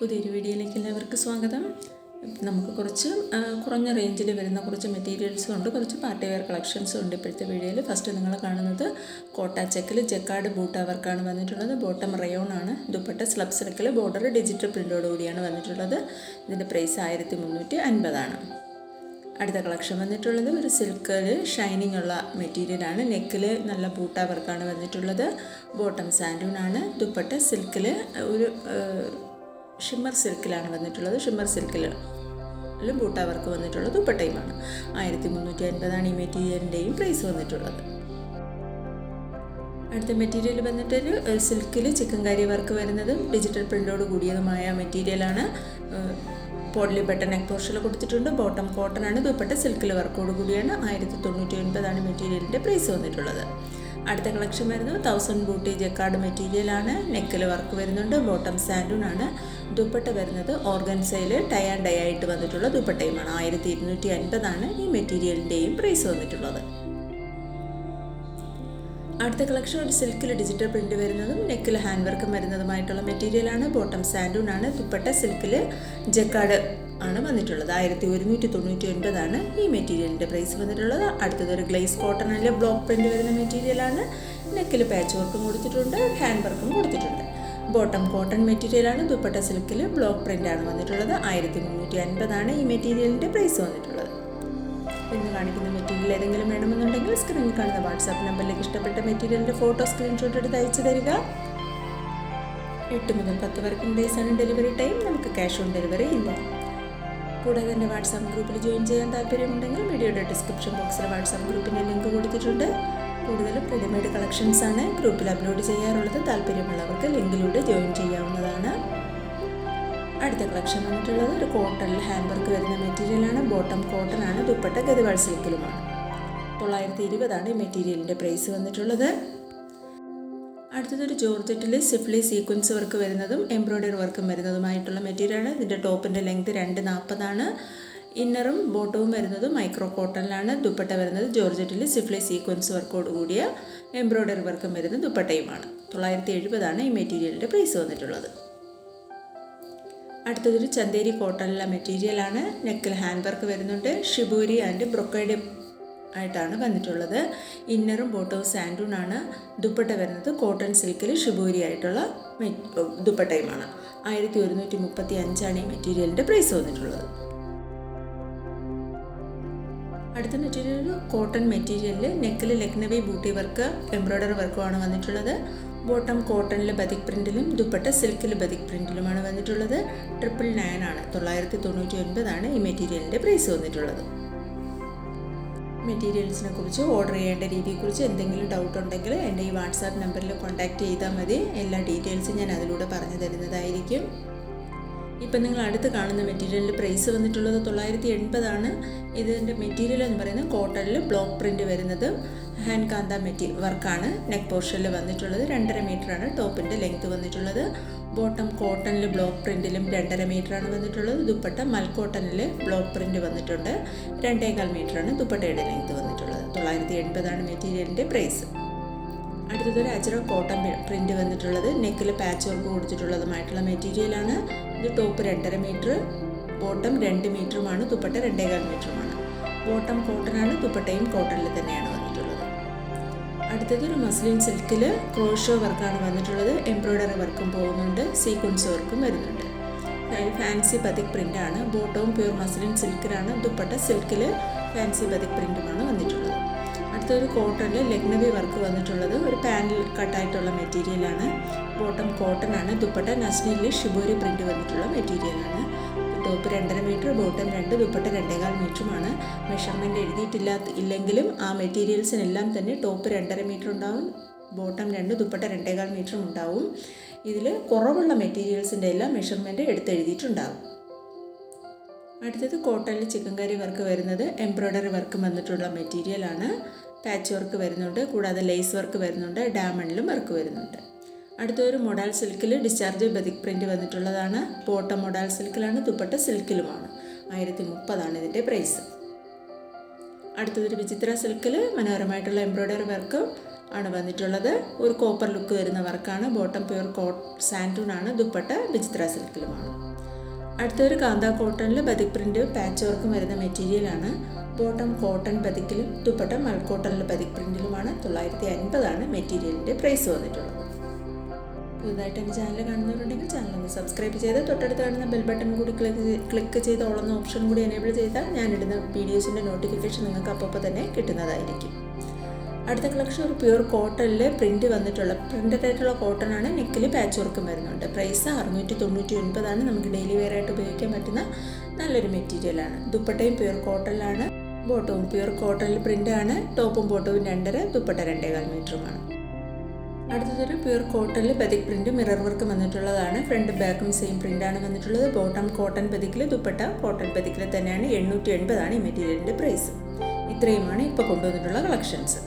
പുതിയൊരു വീഡിയോയിലേക്ക് എല്ലാവർക്കും സ്വാഗതം. നമുക്ക് കുറച്ച് കുറഞ്ഞ റേഞ്ചിൽ വരുന്ന കുറച്ച് മെറ്റീരിയൽസും ഉണ്ട്. കുറച്ച് പാർട്ടി വെയർ കളക്ഷൻസും ഉണ്ട് ഇപ്പോഴത്തെ വീഡിയോയിൽ. ഫസ്റ്റ് നിങ്ങൾ കാണുന്നത് കോട്ട ചെക്കിൽ ജക്കാർഡ് ബൂട്ട് വർക്കാണ് വന്നിട്ടുള്ളത്. ബോട്ടം റയോൺ ആണ്. ദുപ്പട്ട സ്ലബ് സിൽക്കിൽ ബോർഡർ ഡിജിറ്റൽ പ്രിന്റോട് കൂടിയാണ് വന്നിട്ടുള്ളത്. ഇതിന്റെ പ്രൈസ് ആയിരത്തി മുന്നൂറ്റി അൻപതാണ് അടുത്ത കളക്ഷൻ വന്നിട്ടുള്ളത് ഒരു സിൽക്കിൽ ഷൈനിങ് ഉള്ള മെറ്റീരിയലാണ് നെക്കിൽ നല്ല ബൂട്ട വർക്കാണ് വന്നിട്ടുള്ളത്. ബോട്ടം സാൻഡൂൺ ആണ്. ദുപ്പട്ട സിൽക്കിൽ ഒരു ഷിമ്മർ സിൽക്കിലാണ് വന്നിട്ടുള്ളത്. ഷിമ്മർ സിൽക്കിൽ ബൂട്ട വർക്ക് വന്നിട്ടുള്ളത് ദുപ്പട്ടയുമാണ് ആയിരത്തി മുന്നൂറ്റി അൻപതാണ് ഈ മെറ്റീരിയലിന്റെയും പ്രൈസ് വന്നിട്ടുള്ളത്. അടുത്ത മെറ്റീരിയൽ വന്നിട്ടൊരു സിൽക്കിൽ ചിക്കൻ കാരി വർക്ക് വരുന്നതും ഡിജിറ്റൽ പ്രിന്റോട് കൂടിയതുമായ മെറ്റീരിയലാണ്. പോഡ്ലി ബട്ടൺ നെക്ക് പോർഷനിൽ കൊടുത്തിട്ടുണ്ട്. ബോട്ടം കോട്ടൺ ആണ് ദുപ്പട്ട സിൽക്കിൽ വർക്കോട് കൂടിയാണ് ആയിരത്തി തൊണ്ണൂറ്റി ഒൻപതാണ് മെറ്റീരിയലിന്റെ പ്രൈസ് വന്നിട്ടുള്ളത്. അടുത്ത കളക്ഷൻ വരുന്നത് തൗസൻഡ് ബൂട്ടി ജക്കാർഡ് മെറ്റീരിയലാണ് നെക്കിൽ വർക്ക് വരുന്നുണ്ട്. ബോട്ടം ആണ്. ദുപ്പട്ട വരുന്നത് ഓർഗൻസയിൽ ടൈ ആൻഡ് ഡൈ ആയിട്ട് വന്നിട്ടുള്ള ദുപ്പട്ടയുമാണ്. ആയിരത്തി ഇരുന്നൂറ്റി അൻപതാണ് ഈ മെറ്റീരിയലിന്റെയും പ്രൈസ് വന്നിട്ടുള്ളത്. അടുത്ത കളക്ഷൻ ഒരു സിൽക്കിൽ ഡിജിറ്റൽ പ്രിന്റ് വരുന്നതും നെക്കിൽ ഹാൻഡ് വർക്കും വരുന്നതുമായിട്ടുള്ള മെറ്റീരിയലാണ് ബോട്ടം സാൻഡൂൺ ആണ്. ദുപ്പട്ട സിൽക്കിൽ ജക്കാർഡ് ആണ് വന്നിട്ടുള്ളത്. ആയിരത്തി ഒരുന്നൂറ്റി തൊണ്ണൂറ്റി ഒൻപതാണ് ഈ മെറ്റീരിയലിന്റെ പ്രൈസ് വന്നിട്ടുള്ളത്. അടുത്തത് ഒരു ഗ്ലേസ് കോട്ടൺ അല്ലെങ്കിൽ ബ്ലോക്ക് പ്രിന്റ് വരുന്ന മെറ്റീരിയലാണ് നെക്കിൽ പാച്ച് വർക്കും കൊടുത്തിട്ടുണ്ട് ഹാൻഡ് വർക്കും കൊടുത്തിട്ടുണ്ട്. ബോട്ടം കോട്ടൺ മെറ്റീരിയലാണ് ദുപ്പട്ട സിൽക്കിൽ ബ്ലോക്ക് പ്രിന്റ് ആണ് വന്നിട്ടുള്ളത്. ആയിരത്തി മുന്നൂറ്റി അൻപതാണ് ഈ മെറ്റീരിയലിന്റെ പ്രൈസ് വന്നിട്ടുള്ളത്. ഇന്ന് കാണിക്കുന്ന മെറ്റീരിയൽ ഏതെങ്കിലും വേണമെന്നുണ്ടെങ്കിൽ സ്ക്രീനിൽ കാണുന്ന വാട്സാപ്പ് നമ്പറിലേക്ക് ഇഷ്ടപ്പെട്ട മെറ്റീരിയലിന്റെ ഫോട്ടോ സ്ക്രീൻഷോട്ട് എടുത്ത് അയച്ചു തരിക. എട്ട് മുതൽ പത്ത് വർക്കിംഗ് ഡേയ്സ് ആണ് ഡെലിവറി ടൈം നമുക്ക് ക്യാഷ് ഓൺ ഡെലിവറി ഇല്ല. കൂടാതെ എന്റെ വാട്സാപ്പ് ഗ്രൂപ്പിൽ ജോയിൻ ചെയ്യാൻ താല്പര്യമുണ്ടെങ്കിൽ വീഡിയോയുടെ ഡിസ്ക്രിപ്ഷൻ ബോക്സിൽ വാട്സാപ്പ് ഗ്രൂപ്പിന്റെ ലിങ്ക് കൊടുത്തിട്ടുണ്ട്. കൂടുതലും റെഡിമെയ്ഡ് കളക്ഷൻസ് ആണ്. ഗ്രൂപ്പിൽ അപ്ലോഡ് ചെയ്യാറുള്ളത് താല്പര്യമുള്ളവർക്ക് ലിങ്കിലൂടെ ജോയിൻ ചെയ്യാവുന്നതാണ്. അടുത്ത കളക്ഷൻ വന്നിട്ടുള്ളത് ഒരു കോട്ടണിൽ ഹാൻഡ് വർക്ക് വരുന്ന മെറ്റീരിയലാണ് ബോട്ടം കോട്ടൺ ആണ്. ദുപ്പട്ട ഗതിവാൾ സിൽക്കിലുമാണ്. തൊള്ളായിരത്തി ഇരുപതാണ് ഈ മെറ്റീരിയലിന്റെ പ്രൈസ് വന്നിട്ടുള്ളത്. അടുത്തതൊരു ജോർജറ്റിൽ സിഫ്ലി സീക്വൻസ് വർക്ക് വരുന്നതും എംബ്രോയ്ഡറി വർക്കും വരുന്നതുമായിട്ടുള്ള മെറ്റീരിയലാണ് ഇതിന്റെ ടോപ്പിന്റെ ലെങ്ത് രണ്ട് നാൽപ്പതാണ് ഇന്നറും ബോട്ടവും വരുന്നത് മൈക്രോ കോട്ടണിലാണ് ദുപ്പട്ട വരുന്നത് ജോർജറ്റിൽ സിഫ്ലി സീക്വൻസ് വർക്കോട് കൂടിയ എംബ്രോയ്ഡറി വർക്കും വരുന്ന ദുപ്പട്ടയുമാണ്. തൊള്ളായിരത്തി എഴുപതാണ് ഈ മെറ്റീരിയലിന്റെ പ്രൈസ് വന്നിട്ടുള്ളത്. അടുത്തതൊരു ചന്തേരി കോട്ടണിലെ മെറ്റീരിയലാണ് നെക്കിൽ ഹാൻഡ് വർക്ക് വരുന്നുണ്ട്. ഷിബൂരി ആൻഡ് ബ്രൊക്കൈഡ് ആയിട്ടാണ് വന്നിട്ടുള്ളത്. ഇന്നറും ബോട്ടവും സാൻഡൂൺ ആണ്. ദുപ്പട്ട വരുന്നത് കോട്ടൺ സിൽക്കിൽ ഷിബൂരി ആയിട്ടുള്ള ദുപ്പട്ടയുമാണ് ആയിരത്തി ഒരുന്നൂറ്റി മുപ്പത്തി അഞ്ചാണ് ഈ മെറ്റീരിയലിന്റെ പ്രൈസ് വന്നിട്ടുള്ളത്. അടുത്ത മെറ്റീരിയൽ കോട്ടൺ മെറ്റീരിയലിൽ നെക്കിൽ ലക്നവി ബൂട്ടി വർക്ക് എംബ്രോയ്ഡറി വർക്കുമാണ് വന്നിട്ടുള്ളത്. ബോട്ടം കോട്ടണിൽ ബതിക് പ്രിന്റിലും ദുപ്പട്ട സിൽക്കിൽ ബതിക് പ്രിന്റിലുമാണ് വന്നിട്ടുള്ളത്. ട്രിപ്പിൾ നയൻ ആണ്. തൊള്ളായിരത്തി തൊണ്ണൂറ്റി ഒൻപതാണ് ഈ മെറ്റീരിയലിന്റെ പ്രൈസ് വന്നിട്ടുള്ളത്. മെറ്റീരിയൽസിനെ കുറിച്ച് ഓർഡർ ചെയ്യേണ്ട രീതിയെക്കുറിച്ച് എന്തെങ്കിലും ഡൗട്ട് ഉണ്ടെങ്കിൽ എന്റെ ഈ വാട്സാപ്പ് നമ്പറിൽ കോൺടാക്റ്റ് ചെയ്താൽ മതി. എല്ലാ ഡീറ്റെയിൽസും ഞാൻ അതിലൂടെ പറഞ്ഞു തരുന്നതായിരിക്കും. ഇപ്പം നിങ്ങൾ അടുത്ത് കാണുന്ന മെറ്റീരിയലിന്റെ പ്രൈസ് വന്നിട്ടുള്ളത് തൊള്ളായിരത്തി എൺപതാണ് ഇതിന്റെ മെറ്റീരിയൽ എന്ന് പറയുന്നത് കോട്ടണിൽ ബ്ലോക്ക് പ്രിന്റ് വരുന്നത്. ഹാൻഡ് കാന്ത മെറ്റീരിയൽ വർക്കാണ്. നെക്ക് പോർഷനിൽ വന്നിട്ടുള്ളത്. രണ്ടര മീറ്ററാണ്. ടോപ്പിന്റെ ലെങ്ത് വന്നിട്ടുള്ളത്. ബോട്ടം കോട്ടണിൽ ബ്ലോക്ക് പ്രിന്റിലും രണ്ടര മീറ്ററാണ് വന്നിട്ടുള്ളത്. ദുപ്പട്ട മൽക്കോട്ടണിൽ ബ്ലോക്ക് പ്രിന്റ് വന്നിട്ടുണ്ട്. രണ്ടേകാൽ മീറ്ററാണ് ദുപ്പട്ടയുടെ ലെങ്ത് വന്നിട്ടുള്ളത്. തൊള്ളായിരത്തി എൺപതാണ് മെറ്റീരിയലിന്റെ പ്രൈസ്. അടുത്തതൊരു അജറ കോട്ടൺ പ്രിന്റ് വന്നിട്ടുള്ളത്. നെക്കിൽ പാച്ച് വർക്ക് കൊടുത്തിട്ടുള്ളതുമായിട്ടുള്ള മെറ്റീരിയലാണ്. ഇത് ടോപ്പ് രണ്ടര മീറ്റർ ബോട്ടം രണ്ട് മീറ്ററുമാണ് ദുപ്പട്ട രണ്ടേകാൽ മീറ്ററുമാണ്. ബോട്ടം കോട്ടനാണ് ദുപ്പട്ടയും കോട്ടണിൽ തന്നെയാണ് അടുത്തത് ഒരു മസ്ലിൻ സിൽക്കിൽ ക്രോഷോ വർക്കാണ് വന്നിട്ടുള്ളത്. എംബ്രോയ്ഡറി വർക്കും പോകുന്നുണ്ട്. സീക്വൻസ് വർക്കും വരുന്നുണ്ട്. ഫാൻസി ബതിക് പ്രിന്റാണ് ബോട്ടവും പ്യൂർ മസ്ലിൻ സിൽക്കിലാണ് ദുപ്പട്ട സിൽക്കിൽ ഫാൻസി ബതിക് പ്രിന്റുമാണ് വന്നിട്ടുള്ളത്. അടുത്തൊരു കോട്ടണിൽ ലഗ്നവി വർക്ക് വന്നിട്ടുള്ളത്. ഒരു പാനൽ കട്ടായിട്ടുള്ള മെറ്റീരിയലാണ്. ബോട്ടം കോട്ടൺ ആണ്. ദുപ്പട്ട നസ്നിയിൽ ഷിബോരി പ്രിന്റ് വന്നിട്ടുള്ള മെറ്റീരിയലാണ്. ടോപ്പ് രണ്ടര മീറ്റർ ബോട്ടം രണ്ട് ദുപ്പട്ട രണ്ടേകാൽ മീറ്ററുമാണ്. മെഷർമെന്റ് എഴുതിയിട്ടില്ല ഇല്ലെങ്കിലും ആ മെറ്റീരിയൽസിനെല്ലാം തന്നെ ടോപ്പ് രണ്ടര മീറ്റർ ഉണ്ടാവും ബോട്ടം രണ്ട് ദുപ്പട്ട രണ്ടേകാൽ മീറ്ററും ഉണ്ടാവും. ഇതിൽ കുറവുള്ള മെറ്റീരിയൽസിന്റെ എല്ലാം മെഷർമെന്റ് എടുത്തെഴുതിയിട്ടുണ്ടാവും. അടുത്തത് കോട്ടണിൽ ചിക്കൻ കറി വർക്ക് വരുന്നത് എംബ്രോയ്ഡറി വർക്ക് വന്നിട്ടുള്ള മെറ്റീരിയലാണ്. പാച്ച് വർക്ക് വരുന്നുണ്ട് കൂടാതെ ലേസ് വർക്ക് വരുന്നുണ്ട് ഡാമണിലും വർക്ക് വരുന്നുണ്ട്. അടുത്തൊരു മൊഡാൽ സിൽക്കിൽ ഡിസ്ചാർജ് ബതിക് പ്രിന്റ് വന്നിട്ടുള്ളതാണ്. പോട്ട മൊഡാൽ സിൽക്കിലാണ് ദുപ്പട്ട സിൽക്കിലുമാണ് ആയിരത്തി മുപ്പതാണ് ഇതിന്റെ പ്രൈസ് അടുത്തതൊരു വിചിത്ര സിൽക്കിൽ മനോഹരമായിട്ടുള്ള എംബ്രോയ്ഡറി വർക്ക് ആണ് വന്നിട്ടുള്ളത്. ഒരു കോപ്പർ ലുക്ക് വരുന്ന വർക്കാണ് ബോട്ടം പ്യൂർ കോട്ട് ആണ് ദുപ്പട്ട വിചിത്ര സിൽക്കിലുമാണ് അടുത്തൊരു കാന്ത കോട്ടണിൽ ബതിക് പ്രിന്റ് പാച്ച് വർക്കും വരുന്ന മെറ്റീരിയലാണ് ബോട്ടം കോട്ടൺ ബതിക്കിലും ദുപ്പട്ട മൽക്കോട്ടണിൽ ബതിക് പ്രിന്റിലുമാണ് തൊള്ളായിരത്തി അൻപതാണ് മെറ്റീരിയലിന്റെ പ്രൈസ് വന്നിട്ടുള്ളത്. പുതുതായിട്ട് എന്റെ ചാനൽ കാണുന്നവരുണ്ടെങ്കിൽ ചാനൽ ഒന്ന് സബ്സ്ക്രൈബ് ചെയ്ത് തൊട്ടടുത്ത് കാണുന്ന ബെൽ ബട്ടൺ കൂടി ക്ലിക്ക് ക്ലിക്ക് ചെയ്ത് ഓളുന്ന ഓപ്ഷൻ കൂടി എനേബിൾ ചെയ്താൽ ഞാനിടുന്ന വീഡിയോസിന്റെ നോട്ടിഫിക്കേഷൻ നിങ്ങൾക്ക് അപ്പോൾ തന്നെ കിട്ടുന്നതായിരിക്കും. അടുത്ത കളക്ഷൻ ഒരു പ്യൂർ കോട്ടണിൽ പ്രിന്റ് വന്നിട്ടുള്ള പ്രിന്റഡ് ആയിട്ടുള്ള കോട്ടൺ ആണ്. നെക്കിൽ പാച്ച് വർക്കും വരുന്നുണ്ട്. പ്രൈസ് അറുന്നൂറ്റി തൊണ്ണൂറ്റി ഒൻപതാണ് നമുക്ക് ഡെയിലി വെയർ ആയിട്ട് ഉപയോഗിക്കാൻ പറ്റുന്ന നല്ലൊരു മെറ്റീരിയലാണ് ദുപ്പട്ടയും പ്യൂർ കോട്ടണിലാണ് ബോട്ടവും പ്യൂർ കോട്ടണിൽ പ്രിന്റ് ആണ്. ടോപ്പും ബോട്ടവും രണ്ടര ദുപ്പട്ട രണ്ടേകാൽ മീറ്ററുമാണ് അടുത്തതൊരു പ്യൂർ കോട്ടണിൽ പതിക് പ്രിന്റ് മിറർ വർക്ക് വന്നിട്ടുള്ളതാണ്. ഫ്രണ്ട് ബാക്കും സെയിം പ്രിന്റാണ് വന്നിട്ടുള്ളത്. ബോട്ടം കോട്ടൺ പെതിക്കിൽ ദുപ്പട്ട കോട്ടൺ പെതിക്കിൽ തന്നെയാണ് എണ്ണൂറ്റി എൺപതാണ് ഈ മെറ്റീരിയലിന്റെ പ്രൈസ്. ഇത്രയുമാണ് ഇപ്പോൾ കൊണ്ടുവന്നിട്ടുള്ള കളക്ഷൻസ്.